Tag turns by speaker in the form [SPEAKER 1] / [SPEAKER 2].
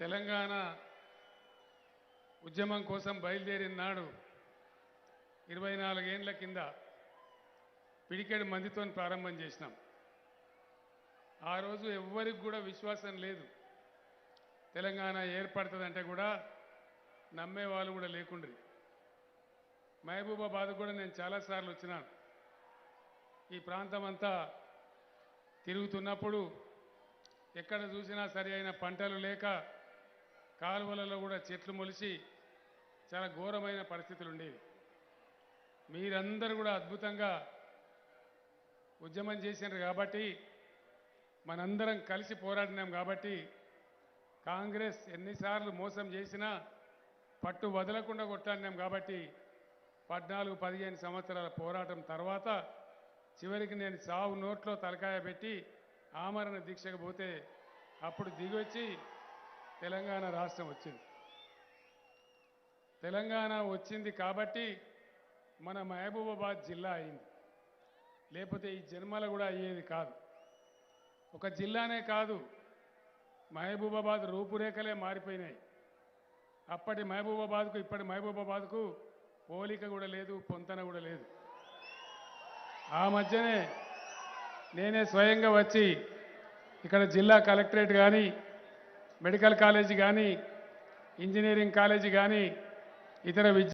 [SPEAKER 1] తెలంగాణ ఉద్యమం కోసం బయలుదేరిన నాడు ఇరవై నాలుగేండ్ల కింద పిడికెడు మందితో ప్రారంభం చేసినాం. ఆ రోజు ఎవ్వరికి కూడా విశ్వాసం లేదు. తెలంగాణ ఏర్పడుతుందంటే కూడా నమ్మే వాళ్ళు కూడా లేకుండ్రి. మహబూబాబాద్ కూడా నేను చాలాసార్లు వచ్చినాను ఈ ప్రాంతం అంతా తిరుగుతున్నప్పుడు ఎక్కడ చూసినా సరి అయిన పంటలు లేక కాలువలలో కూడా చెట్లు మొలిచి చాలా ఘోరమైన పరిస్థితులు ఉండేవి. మీరందరూ కూడా అద్భుతంగా ఉద్యమం చేసినారు కాబట్టి మనందరం కలిసి పోరాడినాం కాబట్టి కాంగ్రెస్ ఎన్నిసార్లు మోసం చేసినా పట్టు వదలకుండా కొట్లాడినాం కాబట్టి పద్నాలుగు పదిహేను సంవత్సరాల పోరాటం తర్వాత చివరికి నేను సావు నోట్లో తలకాయ పెట్టి ఆమరణ దీక్షకు పోతే అప్పుడు దిగొచ్చి తెలంగాణ రాష్ట్రం వచ్చింది. తెలంగాణ వచ్చింది కాబట్టి మన మహబూబాబాద్ జిల్లా అయింది. లేకపోతే ఈ జన్మల కూడా అయ్యేది కాదు. ఒక జిల్లానే కాదు మహబూబాబాద్ రూపురేఖలే మారిపోయినాయి. అప్పటి మహబూబాబాద్కు ఇప్పటి మహబూబాబాద్కు పోలిక కూడా లేదు పొంతన కూడా లేదు. ఆ మధ్యనే నేనే స్వయంగా వచ్చి ఇక్కడ జిల్లా కలెక్టరేట్ కానీ మెడికల్ కాలేజీ కానీ ఇంజనీరింగ్ కాలేజీ కానీ ఇతర విద్య